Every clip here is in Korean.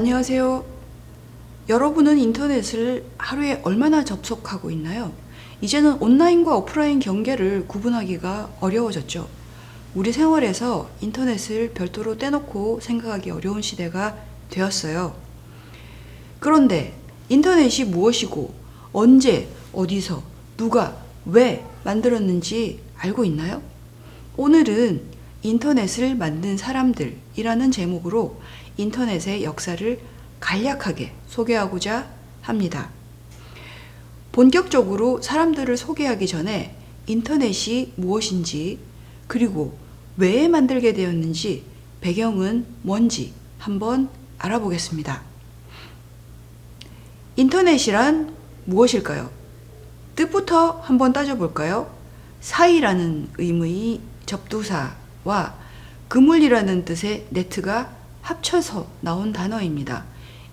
안녕하세요. 여러분은 인터넷을 하루에 얼마나 접속하고 있나요? 이제는 온라인과 오프라인 경계를 구분하기가 어려워졌죠. 우리 생활에서 인터넷을 별도로 떼놓고 생각하기 어려운 시대가 되었어요. 그런데 인터넷이 무엇이고 언제, 어디서, 누가, 왜 만들었는지 알고 있나요? 오늘은 인터넷을 만든 사람들이라는 제목으로 인터넷의 역사를 간략하게 소개하고자 합니다. 본격적으로 사람들을 소개하기 전에 인터넷이 무엇인지 그리고 왜 만들게 되었는지 배경은 뭔지 한번 알아보겠습니다. 인터넷이란 무엇일까요? 뜻부터 한번 따져볼까요? 사이라는 의미의 접두사와 그물이라는 뜻의 네트가 합쳐서 나온 단어입니다.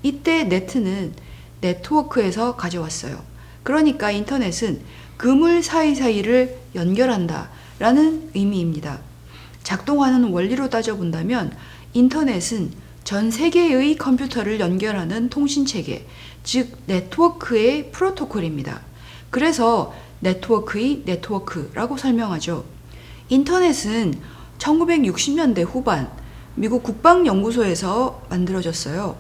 이때 네트는 네트워크에서 가져왔어요. 그러니까 인터넷은 그물 사이사이를 연결한다 라는 의미입니다. 작동하는 원리로 따져본다면 인터넷은 전 세계의 컴퓨터를 연결하는 통신체계, 즉 네트워크의 프로토콜입니다. 그래서 네트워크의 네트워크라고 설명하죠. 인터넷은 1960년대 후반 미국 국방연구소에서 만들어졌어요.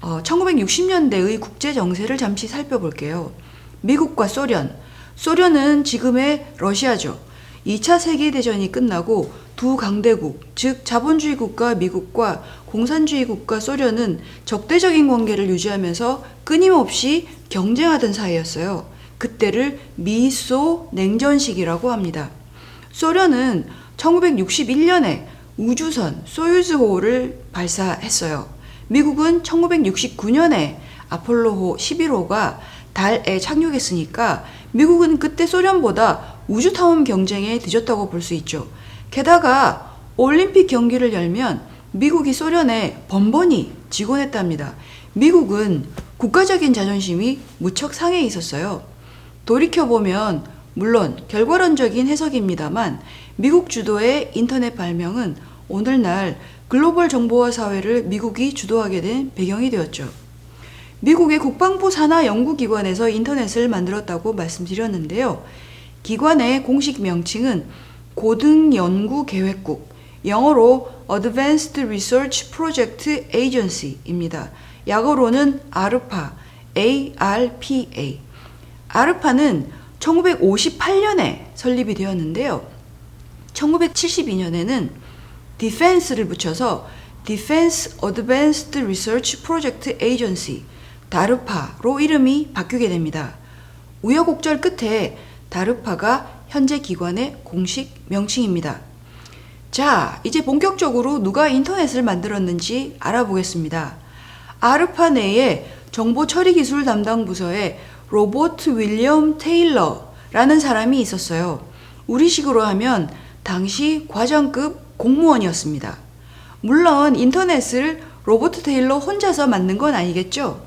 어, 1960년대의 국제 정세를 잠시 살펴볼게요. 미국과 소련, 소련은 지금의 러시아죠. 2차 세계대전이 끝나고 두 강대국, 즉 자본주의 국가 미국과 공산주의 국가 소련은 적대적인 관계를 유지하면서 끊임없이 경쟁하던 사이였어요. 그때를 미소 냉전 시기라고 합니다. 소련은 1961년에 우주선 소유즈호를 발사했어요. 미국은 1969년에 아폴로호 11호가 달에 착륙했으니까 미국은 그때 소련보다 우주 탐험 경쟁에 뒤졌다고 볼 수 있죠. 게다가 올림픽 경기를 열면 미국이 소련에 번번이 지곤 했답니다. 미국은 국가적인 자존심이 무척 상해 있었어요. 돌이켜보면 물론 결과론적인 해석입니다만 미국 주도의 인터넷 발명은 오늘날 글로벌 정보화 사회를 미국이 주도하게 된 배경이 되었죠. 미국의 국방부 산하 연구기관에서 인터넷을 만들었다고 말씀드렸는데요. 기관의 공식 명칭은 고등연구계획국, 영어로 Advanced Research Project Agency입니다. 약어로는 아르파, ARPA. 아르파는 1958년에 설립이 되었는데요. 1972년에는 디펜스를 붙여서 Defense Advanced Research Project Agency, 다르파로 이름이 바뀌게 됩니다. 우여곡절 끝에 다르파가 현재 기관의 공식 명칭입니다. 자, 이제 본격적으로 누가 인터넷을 만들었는지 알아보겠습니다. 아르파 내에 정보 처리 기술 담당 부서에 로버트 윌리엄 테일러라는 사람이 있었어요. 우리식으로 하면 당시 과장급 공무원이었습니다. 물론 인터넷을 로버트 테일러 혼자서 만든 건 아니겠죠?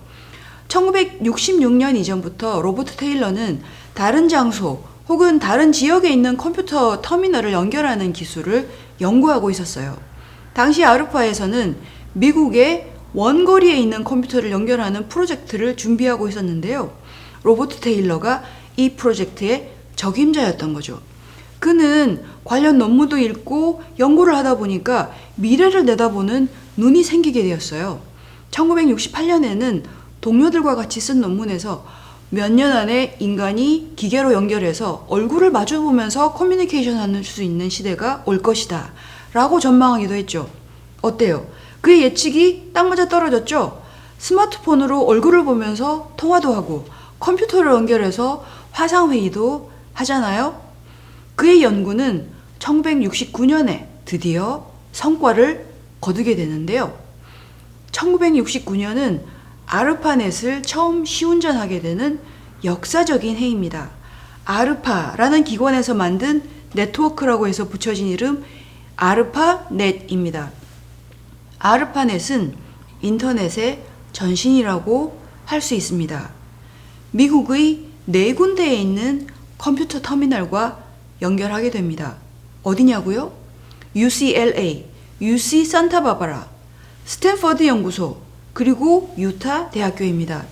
1966년 이전부터 로버트 테일러는 다른 장소 혹은 다른 지역에 있는 컴퓨터 터미널을 연결하는 기술을 연구하고 있었어요. 당시 아르파에서는 미국의 원거리에 있는 컴퓨터를 연결하는 프로젝트를 준비하고 있었는데요. 로버트 테일러가 이 프로젝트의 적임자였던 거죠. 그는 관련 논문도 읽고 연구를 하다 보니까 미래를 내다보는 눈이 생기게 되었어요. 1968년에는 동료들과 같이 쓴 논문에서 몇 년 안에 인간이 기계로 연결해서 얼굴을 마주보면서 커뮤니케이션 하는 수 있는 시대가 올 것이다. 라고 전망하기도 했죠. 어때요? 그의 예측이 딱 맞아 떨어졌죠? 스마트폰으로 얼굴을 보면서 통화도 하고 컴퓨터를 연결해서 화상회의도 하잖아요? 그의 연구는 1969년에 드디어 성과를 거두게 되는데요. 1969년은 아르파넷을 처음 시운전하게 되는 역사적인 해입니다. 아르파라는 기관에서 만든 네트워크라고 해서 붙여진 이름 아르파넷입니다. 아르파넷은 인터넷의 전신이라고 할 수 있습니다. 미국의 네 군데에 있는 컴퓨터 터미널과 연결하게 됩니다. 어디냐고요? UCLA, UC 산타바바라, 스탠퍼드 연구소, 그리고 유타 대학교입니다.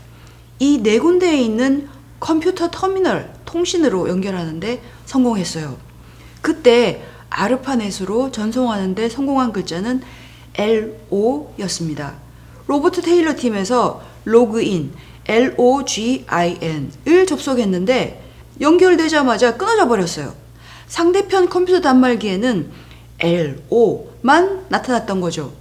이 네 군데에 있는 컴퓨터 터미널 통신으로 연결하는데 성공했어요. 그때 아르파넷으로 전송하는데 성공한 글자는 LO였습니다. 로버트 테일러 팀에서 로그인, LOGIN을 접속했는데 연결되자마자 끊어져 버렸어요. 상대편 컴퓨터 단말기에는 LO만 나타났던 거죠.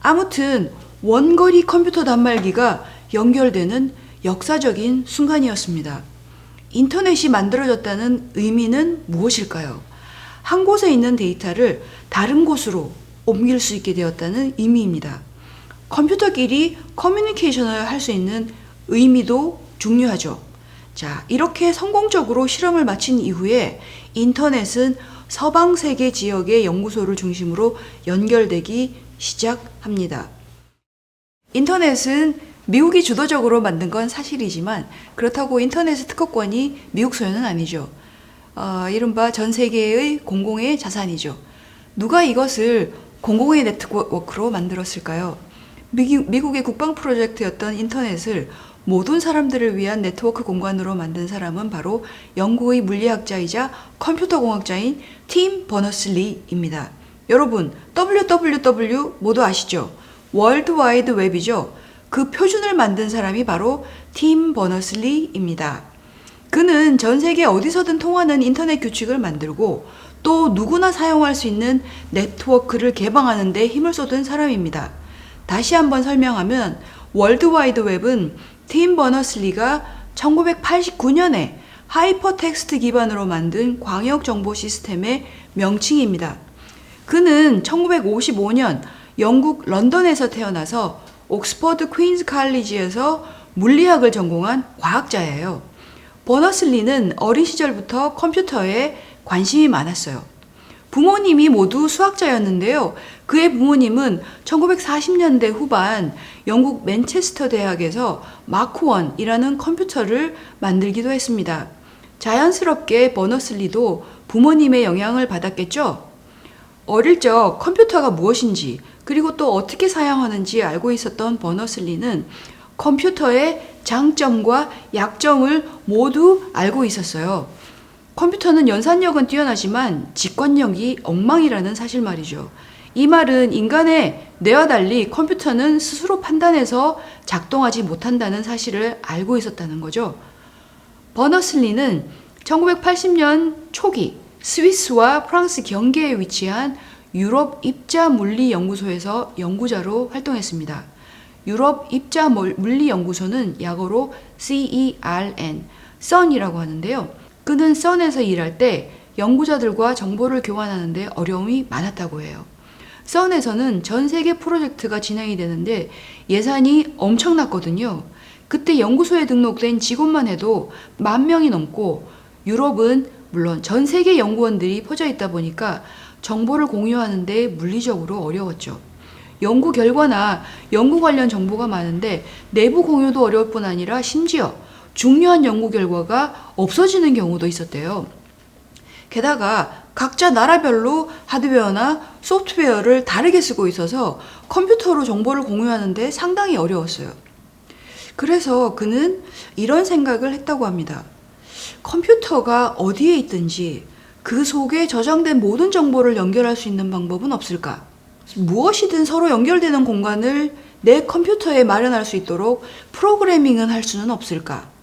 아무튼 원거리 컴퓨터 단말기가 연결되는 역사적인 순간이었습니다. 인터넷이 만들어졌다는 의미는 무엇일까요? 한 곳에 있는 데이터를 다른 곳으로 옮길 수 있게 되었다는 의미입니다. 컴퓨터끼리 커뮤니케이션을 할 수 있는 의미도 중요하죠. 자, 이렇게 성공적으로 실험을 마친 이후에 인터넷은 서방 세계 지역의 연구소를 중심으로 연결되기 시작합니다. 인터넷은 미국이 주도적으로 만든 건 사실이지만 그렇다고 인터넷 특허권이 미국 소유는 아니죠. 어, 이른바 전 세계의 공공의 자산이죠. 누가 이것을 공공의 네트워크로 만들었을까요? 미국, 미국의 국방 프로젝트였던 인터넷을 모든 사람들을 위한 네트워크 공간으로 만든 사람은 바로 영국의 물리학자이자 컴퓨터 공학자인 팀 버너슬리입니다. 여러분, WWW 모두 아시죠? 월드 와이드 웹이죠. 그 표준을 만든 사람이 바로 팀 버너슬리입니다. 그는 전 세계 어디서든 통하는 인터넷 규칙을 만들고 또 누구나 사용할 수 있는 네트워크를 개방하는 데 힘을 쏟은 사람입니다. 다시 한번 설명하면 월드 와이드 웹은 팀 버너슬리가 1989년에 하이퍼텍스트 기반으로 만든 광역 정보 시스템의 명칭입니다. 그는 1955년 영국 런던에서 태어나서 옥스퍼드 퀸즈 칼리지에서 물리학을 전공한 과학자예요. 버너슬리는 어린 시절부터 컴퓨터에 관심이 많았어요. 부모님이 모두 수학자였는데요. 그의 부모님은 1940년대 후반 영국 맨체스터 대학에서 마크원이라는 컴퓨터를 만들기도 했습니다. 자연스럽게 버너슬리도 부모님의 영향을 받았겠죠? 어릴 적 컴퓨터가 무엇인지 그리고 또 어떻게 사용하는지 알고 있었던 버너슬리는 컴퓨터의 장점과 약점을 모두 알고 있었어요. 컴퓨터는 연산력은 뛰어나지만 직관력이 엉망이라는 사실 말이죠. 이 말은 인간의 뇌와 달리 컴퓨터는 스스로 판단해서 작동하지 못한다는 사실을 알고 있었다는 거죠. 버너슬리는 1980년 초기 스위스와 프랑스 경계에 위치한 유럽 입자 물리 연구소에서 연구자로 활동했습니다. 유럽 입자 물리 연구소는 약어로 CERN, CERN이라고 하는데요. 그는 썬에서 일할 때 연구자들과 정보를 교환하는데 어려움이 많았다고 해요. 썬에서는 전 세계 프로젝트가 진행이 되는데 예산이 엄청났거든요. 그때 연구소에 등록된 직원만 해도 만 명이 넘고 유럽은 물론 전 세계 연구원들이 퍼져 있다 보니까 정보를 공유하는데 물리적으로 어려웠죠. 연구 결과나 연구 관련 정보가 많은데 내부 공유도 어려울 뿐 아니라 심지어 중요한 연구 결과가 없어지는 경우도 있었대요. 게다가 각자 나라별로 하드웨어나 소프트웨어를 다르게 쓰고 있어서 컴퓨터로 정보를 공유하는데 상당히 어려웠어요. 그래서 그는 이런 생각을 했다고 합니다. 컴퓨터가 어디에 있든지 그 속에 저장된 모든 정보를 연결할 수 있는 방법은 없을까? 무엇이든 서로 연결되는 공간을 내 컴퓨터에 마련할 수 있도록 프로그래밍은 할 수는 없을까?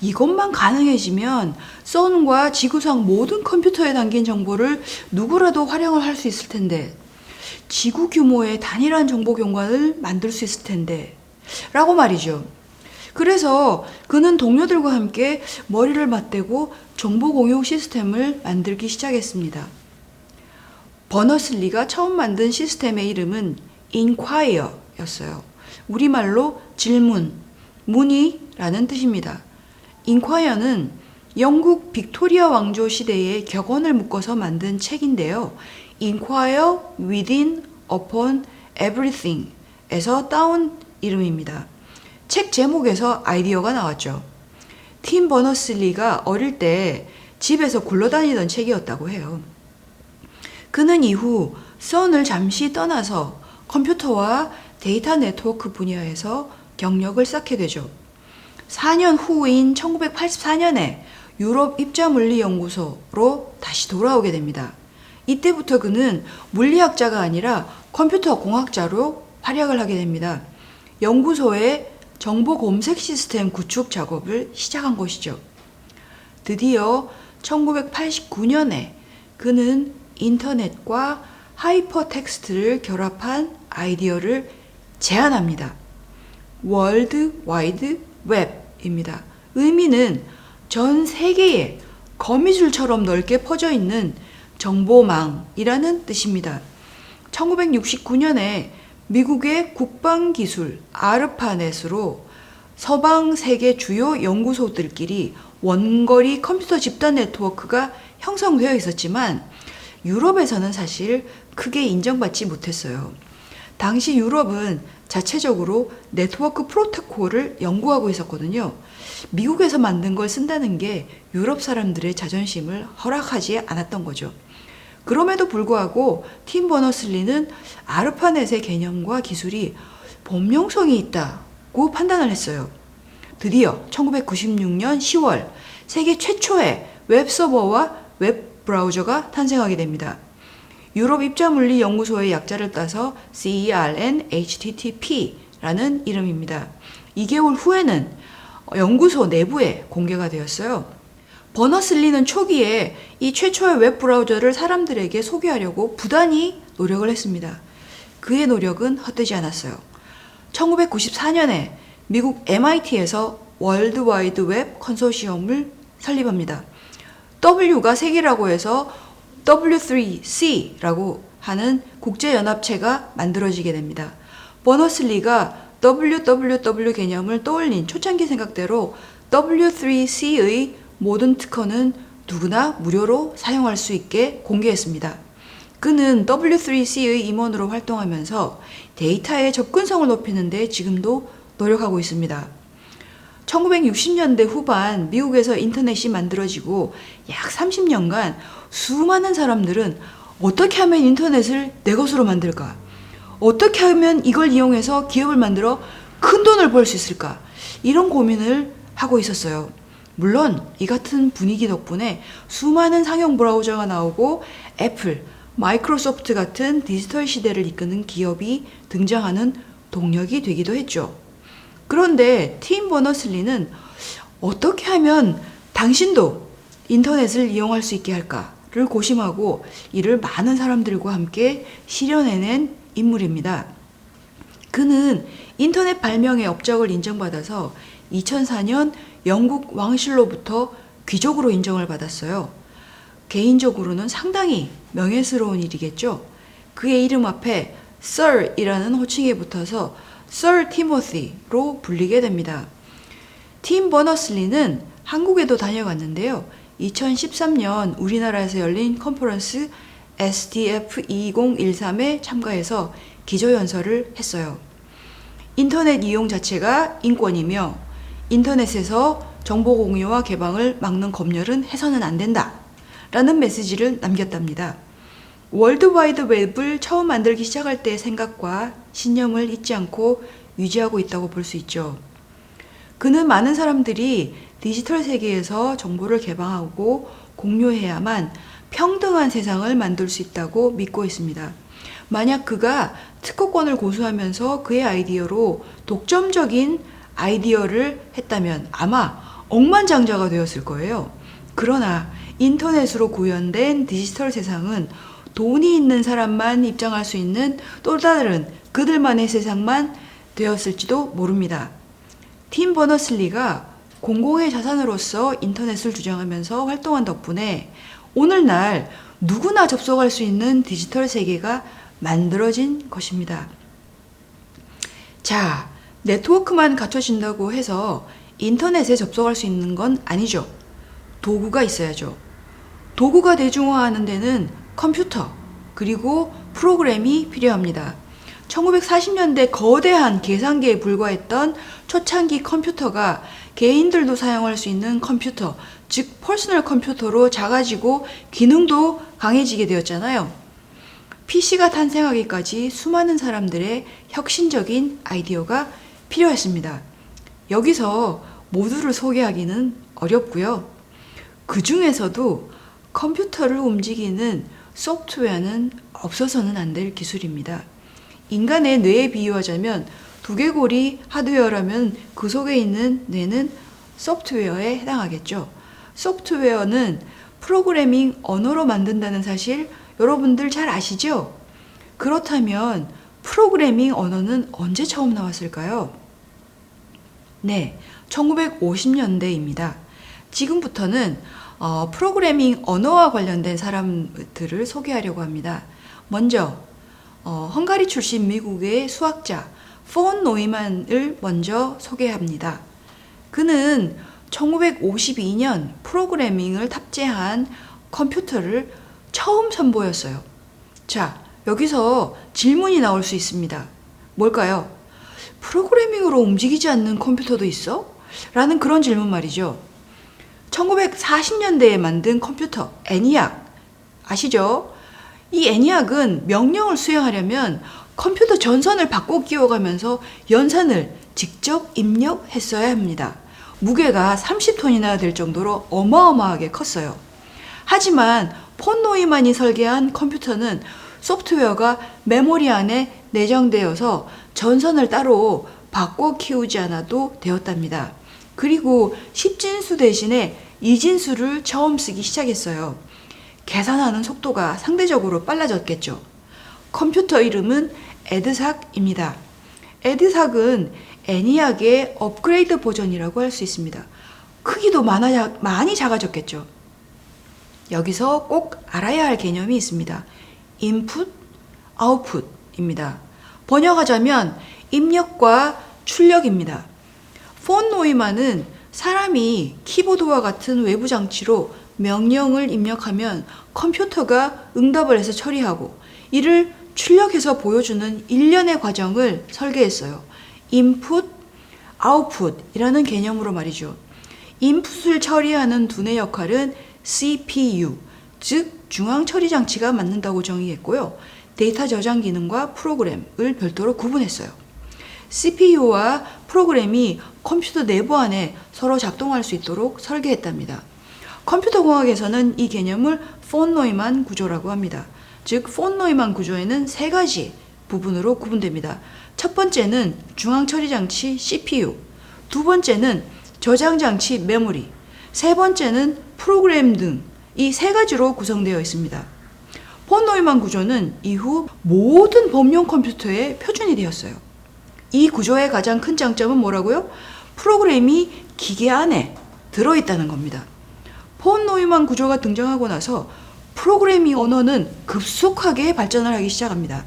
이것만 가능해지면 썬과 지구상 모든 컴퓨터에 담긴 정보를 누구라도 활용을 할 수 있을 텐데 지구 규모의 단일한 정보 공간을 만들 수 있을 텐데 라고 말이죠. 그래서 그는 동료들과 함께 머리를 맞대고 정보 공유 시스템을 만들기 시작했습니다. 버너슬리가 처음 만든 시스템의 이름은 inquire였어요. 우리말로 질문, 문의라는 뜻입니다. 인콰이어는 영국 빅토리아 왕조 시대의 격언을 묶어서 만든 책인데요. Inquire within upon everything 에서 따온 이름입니다. 책 제목에서 아이디어가 나왔죠. 팀 버너슬리가 어릴 때 집에서 굴러다니던 책이었다고 해요. 그는 이후 선을 잠시 떠나서 컴퓨터와 데이터 네트워크 분야에서 경력을 쌓게 되죠. 4년 후인 1984년에 유럽 입자물리연구소로 다시 돌아오게 됩니다. 이때부터 그는 물리학자가 아니라 컴퓨터 공학자로 활약을 하게 됩니다. 연구소의 정보 검색 시스템 구축 작업을 시작한 것이죠. 드디어 1989년에 그는 인터넷과 하이퍼 텍스트를 결합한 아이디어를 제안합니다. 월드 와이드 웹 입니다. 의미는 전 세계에 거미줄처럼 넓게 퍼져 있는 정보망이라는 뜻입니다. 1969년에 미국의 국방기술 아르파넷으로 서방 세계 주요 연구소들끼리 원거리 컴퓨터 집단 네트워크가 형성되어 있었지만 유럽에서는 사실 크게 인정받지 못했어요. 당시 유럽은 자체적으로 네트워크 프로토콜을 연구하고 있었거든요. 미국에서 만든 걸 쓴다는 게 유럽 사람들의 자존심을 허락하지 않았던 거죠. 그럼에도 불구하고 팀 버너슬리는 아르파넷의 개념과 기술이 범용성이 있다고 판단을 했어요. 드디어 1996년 10월 세계 최초의 웹 서버와 웹 브라우저가 탄생하게 됩니다. 유럽 입자 물리 연구소의 약자를 따서 CERN HTTP라는 이름입니다. 2개월 후에는 연구소 내부에 공개가 되었어요. 버너슬리는 초기에 이 최초의 웹 브라우저를 사람들에게 소개하려고 부단히 노력을 했습니다. 그의 노력은 헛되지 않았어요. 1994년에 미국 MIT에서 월드 와이드 웹 컨소시엄을 설립합니다. W가 세계라고 해서 W3C라고 하는 국제연합체가 만들어지게 됩니다. 버너슬리가 WWW 개념을 떠올린 초창기 생각대로 W3C의 모든 특허는 누구나 무료로 사용할 수 있게 공개했습니다. 그는 W3C의 임원으로 활동하면서 데이터의 접근성을 높이는 데 지금도 노력하고 있습니다. 1960년대 후반 미국에서 인터넷이 만들어지고 약 30년간 수많은 사람들은 어떻게 하면 인터넷을 내 것으로 만들까? 어떻게 하면 이걸 이용해서 기업을 만들어 큰 돈을 벌 수 있을까? 이런 고민을 하고 있었어요. 물론 이 같은 분위기 덕분에 수많은 상용 브라우저가 나오고 애플, 마이크로소프트 같은 디지털 시대를 이끄는 기업이 등장하는 동력이 되기도 했죠. 그런데 팀 버너슬리는 어떻게 하면 당신도 인터넷을 이용할 수 있게 할까를 고심하고 이를 많은 사람들과 함께 실현해낸 인물입니다. 그는 인터넷 발명의 업적을 인정받아서 2004년 영국 왕실로부터 귀족으로 인정을 받았어요. 개인적으로는 상당히 명예스러운 일이겠죠. 그의 이름 앞에 Sir이라는 호칭이 붙어서 Sir Timothy로 불리게 됩니다. 팀 버너슬리는 한국에도 다녀갔는데요. 2013년 우리나라에서 열린 컨퍼런스 SDF 2013에 참가해서 기조연설을 했어요. 인터넷 이용 자체가 인권이며 인터넷에서 정보 공유와 개방을 막는 검열은 해서는 안 된다. 라는 메시지를 남겼답니다. 월드와이드 웹을 처음 만들기 시작할 때의 생각과 신념을 잊지 않고 유지하고 있다고 볼 수 있죠. 그는 많은 사람들이 디지털 세계에서 정보를 개방하고 공유해야만 평등한 세상을 만들 수 있다고 믿고 있습니다. 만약 그가 특허권을 고수하면서 그의 아이디어로 독점적인 아이디어를 했다면 아마 억만장자가 되었을 거예요. 그러나 인터넷으로 구현된 디지털 세상은 돈이 있는 사람만 입장할 수 있는 또 다른 그들만의 세상만 되었을지도 모릅니다. 팀 버너슬리가 공공의 자산으로서 인터넷을 주장하면서 활동한 덕분에 오늘날 누구나 접속할 수 있는 디지털 세계가 만들어진 것입니다. 자, 네트워크만 갖춰진다고 해서 인터넷에 접속할 수 있는 건 아니죠. 도구가 있어야죠. 도구가 대중화하는 데는 컴퓨터, 그리고 프로그램이 필요합니다. 1940년대 거대한 계산기에 불과했던 초창기 컴퓨터가 개인들도 사용할 수 있는 컴퓨터, 즉 퍼스널 컴퓨터로 작아지고 기능도 강해지게 되었잖아요. PC가 탄생하기까지 수많은 사람들의 혁신적인 아이디어가 필요했습니다. 여기서 모두를 소개하기는 어렵고요. 그 중에서도 컴퓨터를 움직이는 소프트웨어는 없어서는 안 될 기술입니다. 인간의 뇌에 비유하자면 두개골이 하드웨어라면 그 속에 있는 뇌는 소프트웨어에 해당하겠죠. 소프트웨어는 프로그래밍 언어로 만든다는 사실 여러분들 잘 아시죠? 그렇다면 프로그래밍 언어는 언제 처음 나왔을까요? 네, 1950년대입니다. 지금부터는 어, 프로그래밍 언어와 관련된 사람들을 소개하려고 합니다. 먼저 어, 헝가리 출신 미국의 수학자 폰 노이만을 먼저 소개합니다. 그는 1952년 프로그래밍을 탑재한 컴퓨터를 처음 선보였어요. 자, 여기서 질문이 나올 수 있습니다. 뭘까요? 프로그래밍으로 움직이지 않는 컴퓨터도 있어? 라는 그런 질문 말이죠. 1940년대에 만든 컴퓨터, 애니악. 아시죠? 이 애니악은 명령을 수행하려면 컴퓨터 전선을 바꿔 끼워가면서 연산을 직접 입력했어야 합니다. 무게가 30톤이나 될 정도로 어마어마하게 컸어요. 하지만 폰 노이만이 설계한 컴퓨터는 소프트웨어가 메모리 안에 내장되어서 전선을 따로 바꿔 키우지 않아도 되었답니다. 그리고 10진수 대신에 2진수를 처음 쓰기 시작했어요. 계산하는 속도가 상대적으로 빨라졌겠죠. 컴퓨터 이름은 에드삭입니다. 에드삭은 애니악의 업그레이드 버전이라고 할 수 있습니다. 크기도 많아, 많이 작아졌겠죠. 여기서 꼭 알아야 할 개념이 있습니다. 인풋, 아웃풋입니다. 번역하자면 입력과 출력입니다. 폰 노이만은 사람이 키보드와 같은 외부 장치로 명령을 입력하면 컴퓨터가 응답을 해서 처리하고 이를 출력해서 보여주는 일련의 과정을 설계했어요. 인풋, 아웃풋이라는 개념으로 말이죠. 인풋을 처리하는 두뇌 역할은 CPU, 즉 중앙 처리 장치가 맡는다고 정의했고요. 데이터 저장 기능과 프로그램을 별도로 구분했어요. CPU와 프로그램이 컴퓨터 내부 안에 서로 작동할 수 있도록 설계했답니다. 컴퓨터 공학에서는 이 개념을 폰 노이만 구조라고 합니다. 즉, 폰 노이만 구조에는 세 가지 부분으로 구분됩니다. 첫 번째는 중앙 처리 장치 CPU, 두 번째는 저장 장치 메모리, 세 번째는 프로그램 등 이 세 가지로 구성되어 있습니다. 폰 노이만 구조는 이후 모든 범용 컴퓨터의 표준이 되었어요. 이 구조의 가장 큰 장점은 뭐라고요? 프로그램이 기계 안에 들어있다는 겁니다. 폰 노이만 구조가 등장하고 나서 프로그래밍 언어는 급속하게 발전을 하기 시작합니다.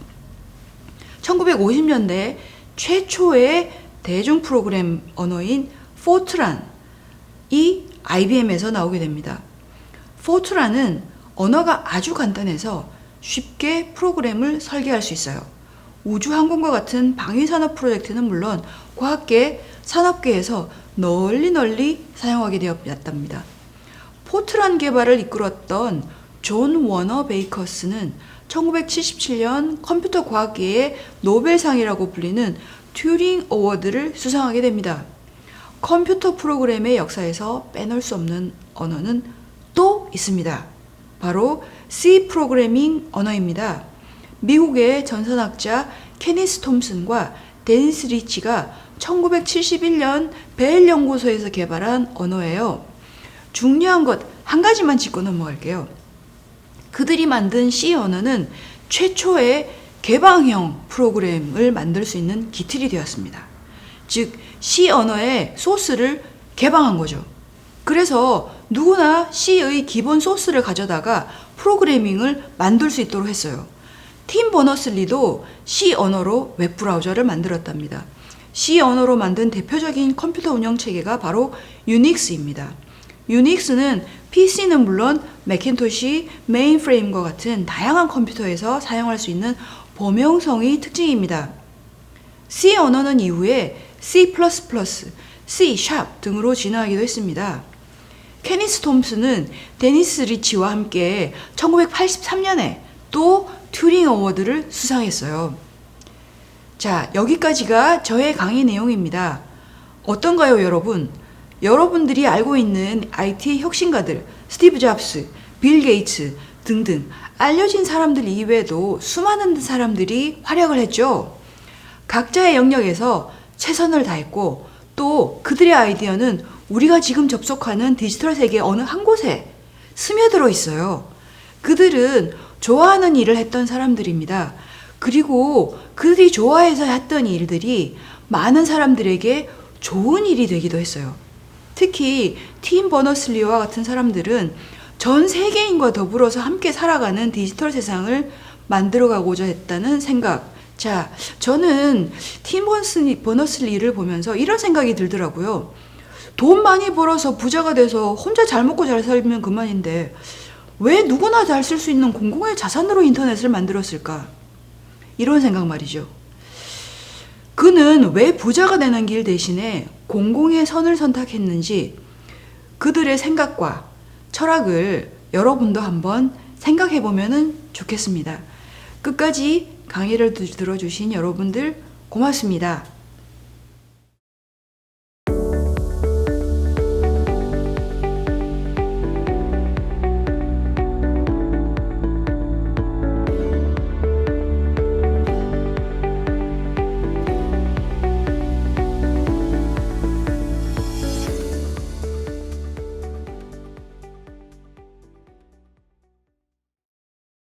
1950년대 최초의 대중 프로그램 언어인 포트란이 IBM에서 나오게 됩니다. 포트란은 언어가 아주 간단해서 쉽게 프로그램을 설계할 수 있어요. 우주항공과 같은 방위산업 프로젝트는 물론 과학계, 산업계에서 널리 널리 사용하게 되었답니다. 포트란 개발을 이끌었던 존 워너 베이커스는 1977년 컴퓨터 과학계의 노벨상이라고 불리는 튜링 어워드를 수상하게 됩니다. 컴퓨터 프로그램의 역사에서 빼놓을 수 없는 언어는 또 있습니다. 바로 C 프로그래밍 언어입니다. 미국의 전산학자 케니스 톰슨과 데니스 리치가 1971년 벨 연구소에서 개발한 언어예요. 중요한 것 한 가지만 짚고 넘어갈게요. 그들이 만든 C 언어는 최초의 개방형 프로그램을 만들 수 있는 기틀이 되었습니다. 즉, C 언어의 소스를 개방한 거죠. 그래서 누구나 C의 기본 소스를 가져다가 프로그래밍을 만들 수 있도록 했어요. 팀 버너슬리도 C 언어로 웹브라우저를 만들었답니다. C 언어로 만든 대표적인 컴퓨터 운영 체계가 바로 유닉스입니다. 유닉스는 PC는 물론 매킨토시, 메인프레임과 같은 다양한 컴퓨터에서 사용할 수 있는 범용성이 특징입니다. C 언어는 이후에 C++, C# 등으로 진화하기도 했습니다. 케니스 톰슨은 데니스 리치와 함께 1983년에 또 튜링 어워드를 수상했어요. 자, 여기까지가 저의 강의 내용입니다. 어떤가요, 여러분? 여러분들이 알고 있는 IT 혁신가들, 스티브 잡스, 빌 게이츠 등등 알려진 사람들 이외에도 수많은 사람들이 활약을 했죠. 각자의 영역에서 최선을 다했고 또 그들의 아이디어는 우리가 지금 접속하는 디지털 세계 어느 한 곳에 스며들어 있어요. 그들은 좋아하는 일을 했던 사람들입니다. 그리고 그들이 좋아해서 했던 일들이 많은 사람들에게 좋은 일이 되기도 했어요. 특히 팀 버너슬리와 같은 사람들은 전 세계인과 더불어서 함께 살아가는 디지털 세상을 만들어가고자 했다는 생각. 자, 저는 팀 버너슬리- 버너슬리를 보면서 이런 생각이 들더라고요. 돈 많이 벌어서 부자가 돼서 혼자 잘 먹고 잘 살면 그만인데 왜 누구나 잘 쓸 수 있는 공공의 자산으로 인터넷을 만들었을까? 이런 생각 말이죠. 그는 왜 부자가 되는 길 대신에 공공의 선을 선택했는지 그들의 생각과 철학을 여러분도 한번 생각해 보면 좋겠습니다. 끝까지 강의를 들- 들어주신 여러분들 고맙습니다.